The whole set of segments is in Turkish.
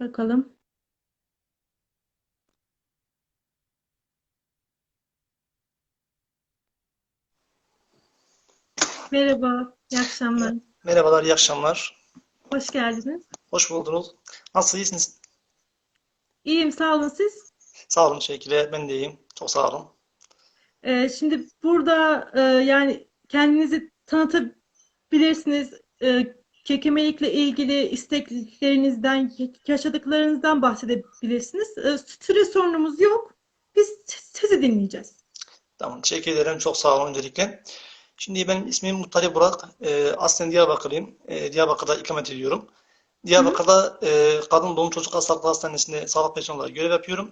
Bakalım. Merhaba, iyi akşamlar. Merhabalar, iyi akşamlar. Hoş geldiniz. Hoş buldunuz. Nasıl iyisiniz? İyiyim, sağ olun siz. Sağ olun, teşekkürler. Ben de iyiyim. Çok sağ olun. Ee, şimdi burada e, yani kendinizi tanıtabilirsiniz. E, kekemelikle ilgili isteklerinizden, yaşadıklarınızdan bahsedebilirsiniz. E, süre sorunumuz yok. Biz sizi dinleyeceğiz. Tamam, teşekkür ederim. Çok sağ olun öncelikle. Şimdi benim ismim Muttali Burak. Ee, aslen Diyarbakırlıyım. Ee, Diyarbakır'da ikamet ediyorum. Diyarbakır'da e, Kadın Doğum Çocuk Hastalıkları Hastanesi'nde sağlık personeli olarak görev yapıyorum.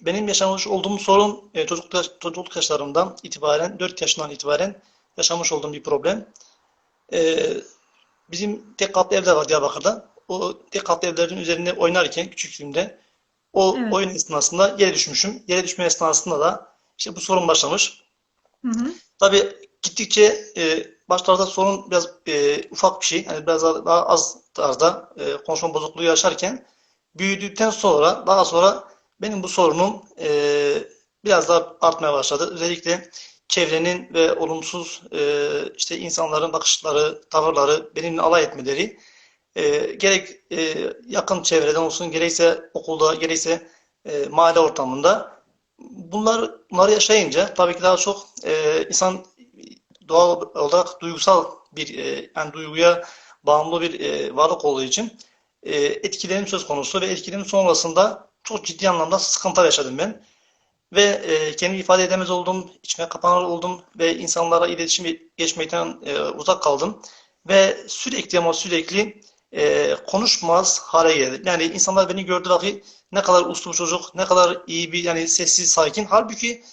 Benim yaşamış olduğum sorun e, çocukluk, yaşlarımdan itibaren, 4 yaşından itibaren yaşamış olduğum bir problem. Bizim tek katlı evler var Diyarbakır'da. O tek katlı evlerin üzerinde oynarken küçüklüğümde o Evet. oyun esnasında yere düşmüşüm. Yere düşme esnasında da işte bu sorun başlamış. Hı hı. Tabii gittikçe e, başlarda sorun biraz e, ufak bir şey. Yani biraz daha, daha az tarzda e, konuşma bozukluğu yaşarken büyüdükten sonra daha sonra benim bu sorunum e, biraz daha artmaya başladı. Özellikle çevrenin ve olumsuz e, işte insanların bakışları, tavırları, benimle alay etmeleri e, gerek e, yakın çevreden olsun, gerekse okulda, gerekse e, mahalle ortamında bunlar bunları yaşayınca tabii ki daha çok e, insan doğal olarak duygusal bir e, yani duyguya bağımlı bir e, varlık olduğu için e, etkilerim söz konusu ve etkilerim sonrasında çok ciddi anlamda sıkıntılar yaşadım ben. Ve e, kendimi ifade edemez oldum, içime kapanır oldum ve insanlara iletişim geçmekten e, uzak kaldım. Ve sürekli ama sürekli e, konuşmaz hale geldim. Yani insanlar beni gördü dahi ne kadar uslu bir çocuk, ne kadar iyi bir yani sessiz, sakin. Halbuki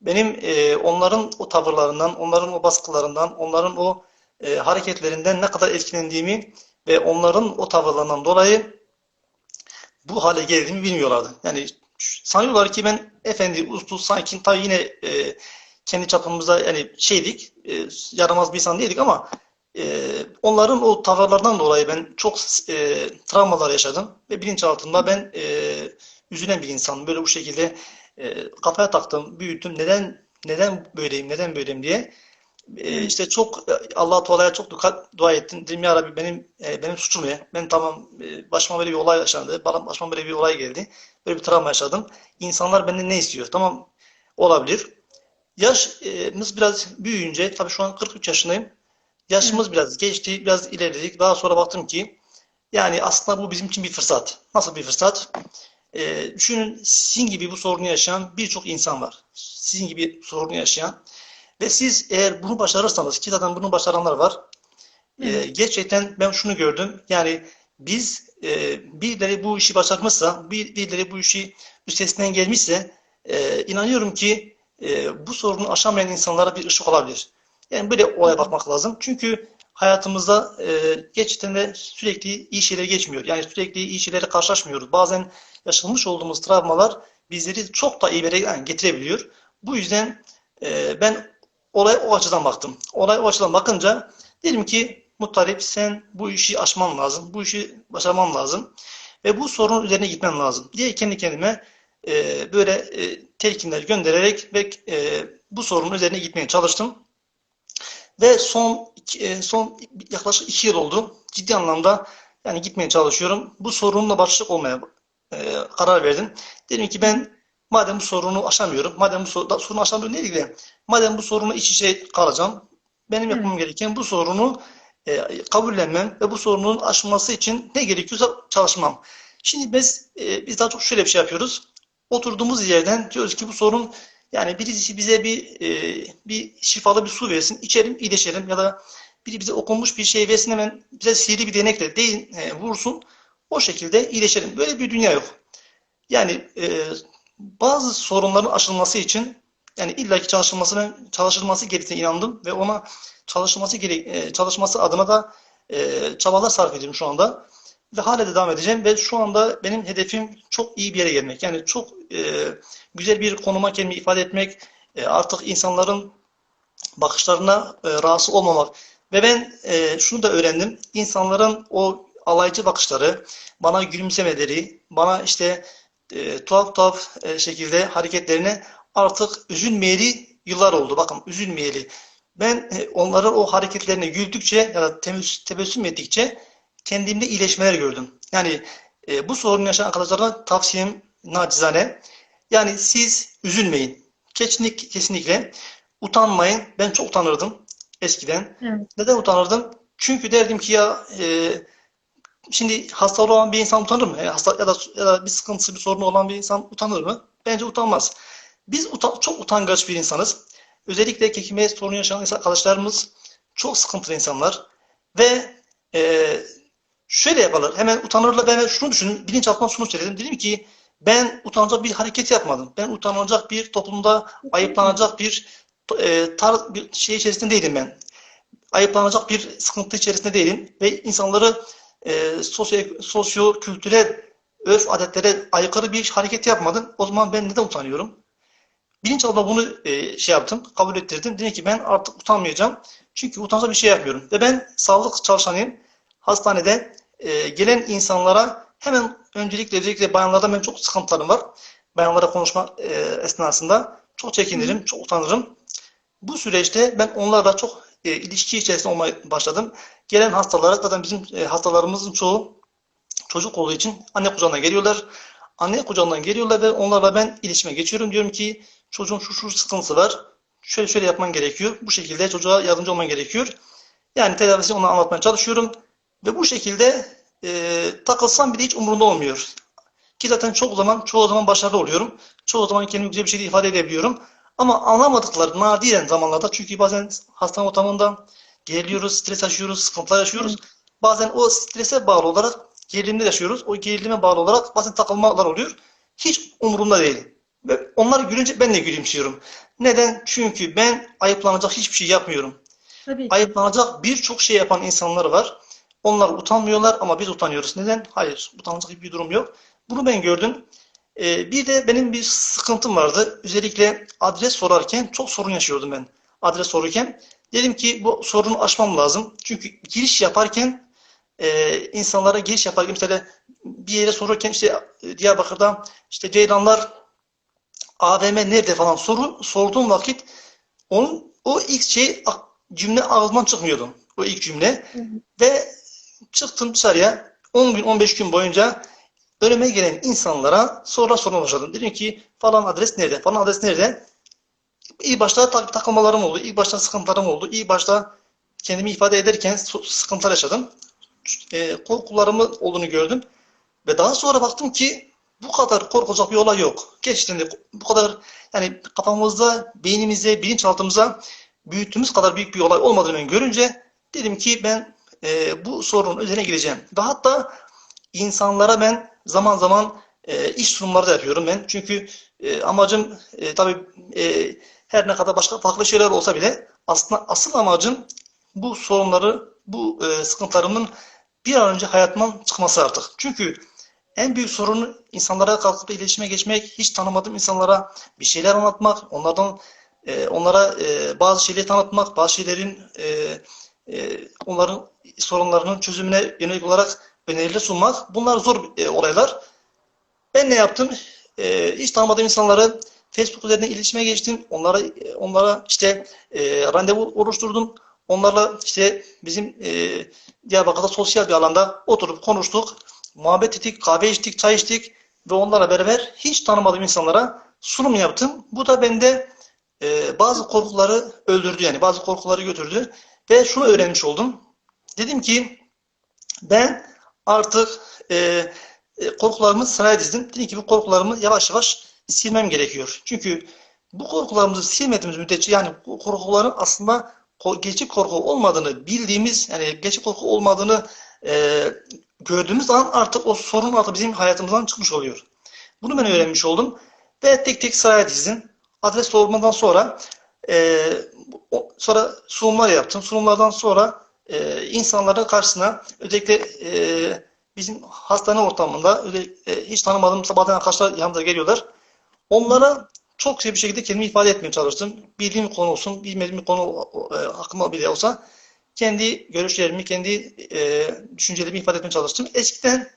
benim e, onların o tavırlarından, onların o baskılarından, onların o e, hareketlerinden ne kadar etkilendiğimi ve onların o tavırlarından dolayı bu hale geldiğimi bilmiyorlardı. Yani sanıyorlar ki ben efendi, uslu, sakin, tabii yine e, kendi çapımızda yani şeydik, e, yaramaz bir insan değildik ama e, onların o tavırlarından dolayı ben çok e, travmalar yaşadım ve bilinçaltımda ben e, üzülen bir insanım. Böyle bu şekilde e, kafaya taktım, büyüttüm. Neden neden böyleyim, neden böyleyim diye. E, işte çok Allah Teala'ya çok dua, dua ettim. Dedim ya Rabbi benim e, benim suçum ne? Ben tamam e, başıma böyle bir olay yaşandı. Başıma böyle bir olay geldi. Böyle bir travma yaşadım. İnsanlar benden ne istiyor? Tamam olabilir. Yaşımız biraz büyüyünce tabii şu an 43 yaşındayım. Yaşımız biraz geçti, biraz ilerledik. Daha sonra baktım ki yani aslında bu bizim için bir fırsat. Nasıl bir fırsat? Ee, düşünün sizin gibi bu sorunu yaşayan birçok insan var. Sizin gibi sorunu yaşayan. Ve siz eğer bunu başarırsanız, ki zaten bunu başaranlar var. Ee, gerçekten ben şunu gördüm. Yani biz e, birileri bu işi başarmışsa, bir- birileri bu işi üstesinden gelmişse e, inanıyorum ki e, bu sorunu aşamayan insanlara bir ışık olabilir. Yani böyle olaya bakmak lazım. Çünkü hayatımızda e, gerçekten de sürekli iyi şeyler geçmiyor. Yani sürekli iyi şeylerle karşılaşmıyoruz. Bazen yaşanmış olduğumuz travmalar bizleri çok da iyi bir yere getirebiliyor. Bu yüzden e, ben olaya o açıdan baktım. Olay o açıdan bakınca dedim ki Muttalip sen bu işi aşman lazım. Bu işi başarman lazım. Ve bu sorunun üzerine gitmen lazım diye kendi kendime e, böyle e, telkinler göndererek ve e, bu sorunun üzerine gitmeye çalıştım. Ve son e, son yaklaşık iki yıl oldu. Ciddi anlamda yani gitmeye çalışıyorum. Bu sorunla başlık olmaya e, karar verdim. Dedim ki ben madem bu sorunu aşamıyorum, madem bu sor- da- sorunu aşamıyorum değil de madem bu sorunu iç içe kalacağım, benim yapmam gereken bu sorunu e, kabullenmem ve bu sorunun aşılması için ne gerekiyorsa çalışmam. Şimdi biz e, biz daha çok şöyle bir şey yapıyoruz. Oturduğumuz yerden diyoruz ki bu sorun yani birisi bize bir e, bir şifalı bir su versin, içelim, iyileşelim ya da biri bize okunmuş bir şey versin hemen bize sihirli bir değnekle değin, e, vursun. O şekilde iyileşelim. Böyle bir dünya yok. Yani e, bazı sorunların aşılması için yani illaki çalışılması çalışılması gerektiğine inandım ve ona çalışılması gerek e, çalışması adına da e, çabalar sarf ediyorum şu anda ve hala da devam edeceğim ve şu anda benim hedefim çok iyi bir yere gelmek. Yani çok e, güzel bir konuma kendimi ifade etmek, e, artık insanların bakışlarına e, rahatsız olmamak ve ben e, şunu da öğrendim. İnsanların o alaycı bakışları, bana gülümsemeleri, bana işte e, tuhaf tuhaf e, şekilde hareketlerine artık üzülmeyeli yıllar oldu. Bakın üzülmeyeli. Ben e, onların o hareketlerine güldükçe ya da tebessüm, ettikçe kendimde iyileşmeler gördüm. Yani e, bu sorunu yaşayan arkadaşlara tavsiyem nacizane. Yani siz üzülmeyin. Kesinlikle, kesinlikle utanmayın. Ben çok utanırdım eskiden. Evet. Neden utanırdım? Çünkü derdim ki ya e, şimdi hastalığı olan bir insan utanır mı? Yani hasta ya da ya da bir sıkıntısı, bir sorunu olan bir insan utanır mı? Bence utanmaz. Biz utan, çok utangaç bir insanız. Özellikle kekime sorun yaşayan arkadaşlarımız çok sıkıntılı insanlar ve e, şöyle yaparlar. Hemen utanırlar. Ben şunu düşündüm. Bilinçaltımdan şunu söyledim. Dedim ki ben utanacak bir hareket yapmadım. Ben utanılacak bir toplumda ayıplanacak bir e, tarz bir şey içerisinde değilim ben. Ayıplanacak bir sıkıntı içerisinde değilim ve insanları e, sosyo, sosyo kültürel örf adetlere aykırı bir hareket yapmadım. O zaman ben neden utanıyorum? Bilinçaltımda bunu e, şey yaptım, kabul ettirdim. Dedim ki ben artık utanmayacağım. Çünkü utanacak bir şey yapmıyorum. Ve ben sağlık çalışanıyım. Hastanede e, gelen insanlara hemen öncelikle özellikle bayanlarda benim çok sıkıntılarım var. Bayanlara konuşma e, esnasında çok çekinirim, çok utanırım. Bu süreçte ben onlarla çok e, ilişki içerisinde olmaya başladım. Gelen hastalara zaten bizim e, hastalarımızın çoğu çocuk olduğu için anne kucağına geliyorlar. Anne kucağından geliyorlar ve onlarla ben iletişime geçiyorum. Diyorum ki çocuğun şu şu sıkıntısı var. Şöyle şöyle yapman gerekiyor. Bu şekilde çocuğa yardımcı olman gerekiyor. Yani tedavisini ona anlatmaya çalışıyorum. Ve bu şekilde e, takılsam bile hiç umurunda olmuyor. Ki zaten çok zaman, çoğu zaman başarılı oluyorum. Çoğu zaman kendimi güzel bir şekilde ifade edebiliyorum. Ama anlamadıkları nadiren zamanlarda çünkü bazen hastane ortamında geriliyoruz, stres yaşıyoruz, sıkıntılar yaşıyoruz. Bazen o strese bağlı olarak gerilimde yaşıyoruz. O gerilime bağlı olarak bazen takılmalar oluyor. Hiç umurumda değil. Ve onlar gülünce ben de gülümsüyorum. Neden? Çünkü ben ayıplanacak hiçbir şey yapmıyorum. Tabii. Ayıplanacak birçok şey yapan insanlar var. Onlar utanmıyorlar ama biz utanıyoruz. Neden? Hayır, utanacak hiçbir durum yok. Bunu ben gördüm. Ee, bir de benim bir sıkıntım vardı. Özellikle adres sorarken çok sorun yaşıyordum ben. Adres sorarken. Dedim ki bu sorunu aşmam lazım. Çünkü giriş yaparken e, insanlara giriş yaparken mesela bir yere sorarken işte e, Diyarbakır'da işte Ceylanlar AVM nerede falan soru sorduğum vakit onun o ilk şey cümle ağzımdan çıkmıyordu. O ilk cümle. Ve çıktım dışarıya 10 gün 15 gün boyunca önüme gelen insanlara sonra sormaya başladım. Dedim ki falan adres nerede? Falan adres nerede? İlk başta tak takılmalarım oldu. İlk başta sıkıntılarım oldu. İlk başta kendimi ifade ederken sıkıntılar yaşadım. E, korkularımın olduğunu gördüm. Ve daha sonra baktım ki bu kadar korkulacak bir olay yok. Gerçekten de bu kadar yani kafamızda, beynimizde, bilinçaltımıza büyüttüğümüz kadar büyük bir olay olmadığını görünce dedim ki ben e, bu sorunun üzerine gireceğim. Ve hatta insanlara ben zaman zaman e, iş sunumları da yapıyorum ben. Çünkü e, amacım e, tabii e, her ne kadar başka farklı şeyler olsa bile aslında asıl amacım bu sorunları, bu e, sıkıntılarımın bir an önce hayatımdan çıkması artık. Çünkü en büyük sorunu insanlara kalkıp iletişime geçmek, hiç tanımadığım insanlara bir şeyler anlatmak, onlardan e, onlara e, bazı şeyleri tanıtmak, bazı şeylerin e, e, onların sorunlarının çözümüne yönelik olarak öneriler sunmak. Bunlar zor e, olaylar. Ben ne yaptım? E, hiç tanımadığım insanları Facebook üzerinden iletişime geçtim. Onlara e, onlara işte e, randevu oluşturdum. Onlarla işte bizim e, Diyarbakır'da sosyal bir alanda oturup konuştuk. Muhabbet ettik, kahve içtik, çay içtik ve onlarla beraber hiç tanımadığım insanlara sunum yaptım. Bu da bende e, bazı korkuları öldürdü yani bazı korkuları götürdü ve şunu öğrenmiş oldum. Dedim ki ben artık e, e, korkularımı sıraya dizdim. Dedim ki bu korkularımı yavaş yavaş silmem gerekiyor. Çünkü bu korkularımızı silmediğimiz müddetçe yani bu korkuların aslında gerçek korku olmadığını bildiğimiz yani gerçek korku olmadığını e, gördüğümüz an artık o sorun artık bizim hayatımızdan çıkmış oluyor. Bunu ben öğrenmiş oldum ve tek tek sıraya dizdim. Adres sormadan sonra e, sonra sunumlar yaptım. Sunumlardan sonra e, insanların karşısına özellikle e, bizim hastane ortamında özellikle, e, hiç tanımadığım bazen arkadaşlar yanımda geliyorlar. Onlara çok güzel bir şekilde kendimi ifade etmeye çalıştım. Bildiğim konu olsun, bilmediğim konu e, hakkında bile olsa kendi görüşlerimi, kendi e, düşüncelerimi ifade etmeye çalıştım. Eskiden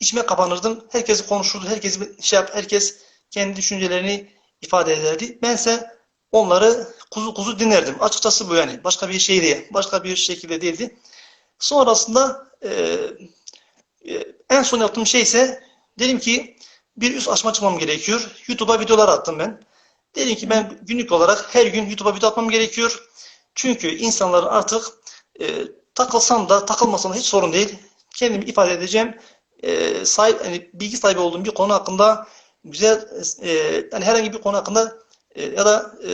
içime kapanırdım. Herkes konuşurdu, herkes şey yap, herkes kendi düşüncelerini ifade ederdi. Bense onları kuzu kuzu dinlerdim. Açıkçası bu yani. Başka bir şey değil. Başka bir şekilde değildi. Sonrasında e, e, en son yaptığım şey ise dedim ki bir üst aşama çıkmam gerekiyor. YouTube'a videolar attım ben. Dedim ki ben günlük olarak her gün YouTube'a video atmam gerekiyor. Çünkü insanlar artık e, takılsam da takılmasam da hiç sorun değil. Kendimi ifade edeceğim. E, sahip, hani bilgi sahibi olduğum bir konu hakkında güzel e, yani herhangi bir konu hakkında e, ya da e,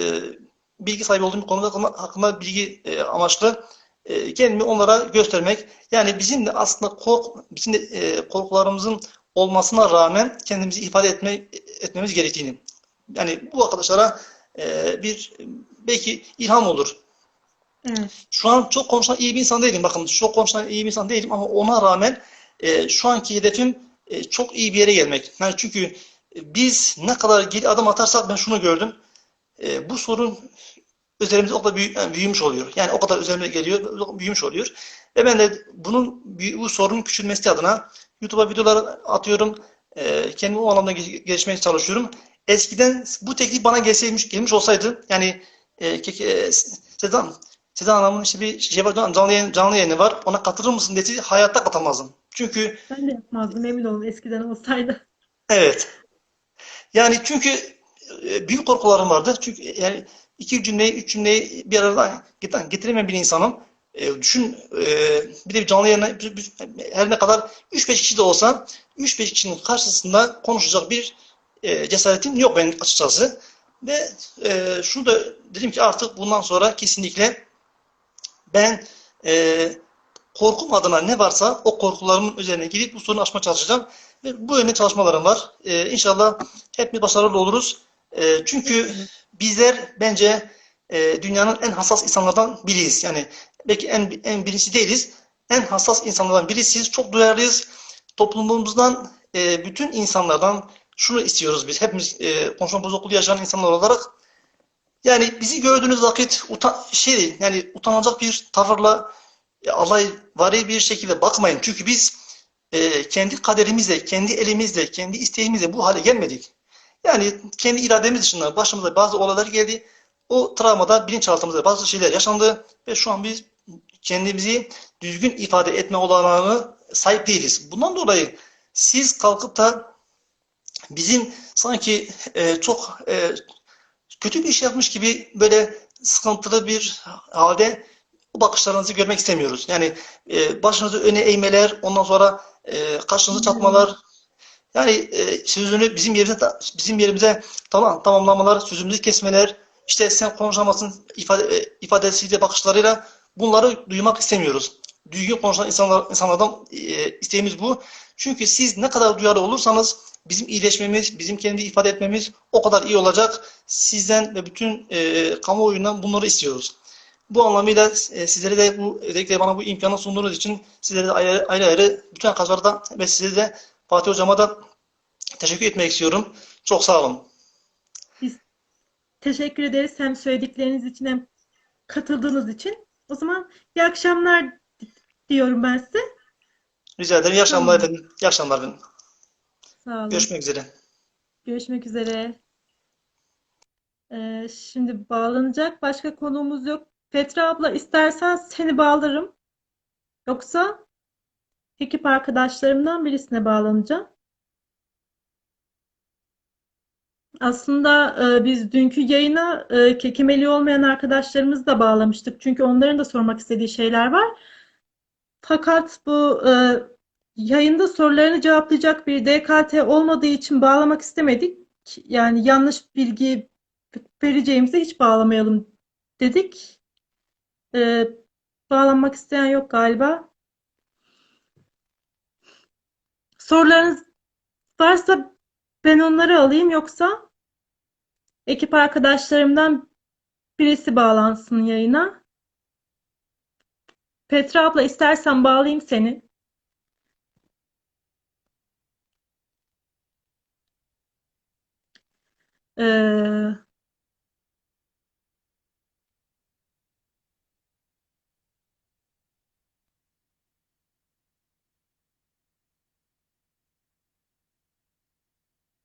bilgi sahibi olduğum bir konu hakkında, hakkında bilgi e, amaçlı e, kendimi onlara göstermek. Yani bizim de aslında kork, bizim de e, korkularımızın olmasına rağmen kendimizi ifade etme, etmemiz gerektiğini. Yani bu arkadaşlara e, bir belki ilham olur. Evet. Şu an çok konuşan iyi bir insan değilim. Bakın çok konuşan iyi bir insan değilim ama ona rağmen e, şu anki hedefim e, çok iyi bir yere gelmek. Yani çünkü biz ne kadar geri adım atarsak ben şunu gördüm. E, bu sorun üzerimizde o kadar büyü- yani büyümüş oluyor. Yani o kadar üzerimize geliyor, büyümüş oluyor. Ve ben de bunun bu sorunun küçülmesi adına YouTube'a videolar atıyorum. E, kendimi o anlamda gel- gelişmeye çalışıyorum. Eskiden bu teklif bana gelseymiş, gelmiş olsaydı yani e, e, Sedan Sedan Hanım'ın işte bir şey var, canlı yayın, canlı yayını var. Ona katılır mısın dedi. Hayatta katılmazdım. Çünkü Ben de yapmazdım emin olun eskiden olsaydı. evet. Yani çünkü e, büyük korkularım vardı. Çünkü yani iki cümleyi, üç cümleyi bir arada get- getiremeyen bir insanım. E, düşün e, bir de canlı yayına her ne kadar 3-5 kişi de olsa 3-5 kişinin karşısında konuşacak bir e, cesaretim yok benim açıkçası. Ve e, şunu da dedim ki artık bundan sonra kesinlikle ben e, korkum adına ne varsa o korkularımın üzerine gidip bu sorunu aşmaya çalışacağım. Ve bu yönde çalışmalarım var. E, inşallah hep bir başarılı oluruz. E, çünkü bizler bence e, dünyanın en hassas insanlardan biriyiz. Yani belki en, en birisi değiliz. En hassas insanlardan birisiyiz. Çok duyarlıyız. Toplumumuzdan e, bütün insanlardan şunu istiyoruz biz. Hepimiz e, konuşma bozukluğu yaşayan insanlar olarak yani bizi gördüğünüz vakit utan şey yani utanacak bir tavırla e, alayvari bir şekilde bakmayın. Çünkü biz e, kendi kaderimizle, kendi elimizle, kendi isteğimizle bu hale gelmedik. Yani kendi irademiz dışında başımıza bazı olaylar geldi. O travmada bilinçaltımızda bazı şeyler yaşandı ve şu an biz kendimizi düzgün ifade etme olanağına sahip değiliz. Bundan dolayı siz kalkıp da bizim sanki e, çok e, kötü bir iş yapmış gibi böyle sıkıntılı bir halde bu bakışlarınızı görmek istemiyoruz. Yani e, başınızı öne eğmeler, ondan sonra e, kaşınızı çatmalar, yani e, sözünü bizim yerimize bizim yerimize tamam tamamlamalar, sözümüzü kesmeler, işte sen konuşamazsın ifade, e, ifadesiyle bakışlarıyla bunları duymak istemiyoruz. Düzgün konuşan insanlar, insanlardan e, isteğimiz bu. Çünkü siz ne kadar duyarlı olursanız bizim iyileşmemiz, bizim kendi ifade etmemiz o kadar iyi olacak. Sizden ve bütün e, kamuoyundan bunları istiyoruz. Bu anlamıyla e, sizlere de bu özellikle bana bu imkanı sunduğunuz için sizlere de ayrı ayrı, ayrı bütün arkadaşlara da ve size de Fatih Hocama da teşekkür etmek istiyorum. Çok sağ olun. Biz teşekkür ederiz hem söyledikleriniz için hem katıldığınız için. O zaman iyi akşamlar diyorum ben size. Rica ederim. İyi akşamlar Tamam. efendim. İyi akşamlar efendim. Sağ olun. Görüşmek üzere. Görüşmek üzere. Ee, şimdi bağlanacak başka konuğumuz yok. Petra abla istersen seni bağlarım. Yoksa ekip arkadaşlarımdan birisine bağlanacağım. Aslında e, biz dünkü yayına e, kekemeli olmayan arkadaşlarımızı da bağlamıştık. Çünkü onların da sormak istediği şeyler var. Fakat bu e, yayında sorularını cevaplayacak bir DKT olmadığı için bağlamak istemedik. Yani yanlış bilgi vereceğimize hiç bağlamayalım dedik. E, bağlanmak isteyen yok galiba. Sorularınız varsa ben onları alayım yoksa ekip arkadaşlarımdan birisi bağlansın yayına. Petra abla istersen bağlayayım seni. Ee,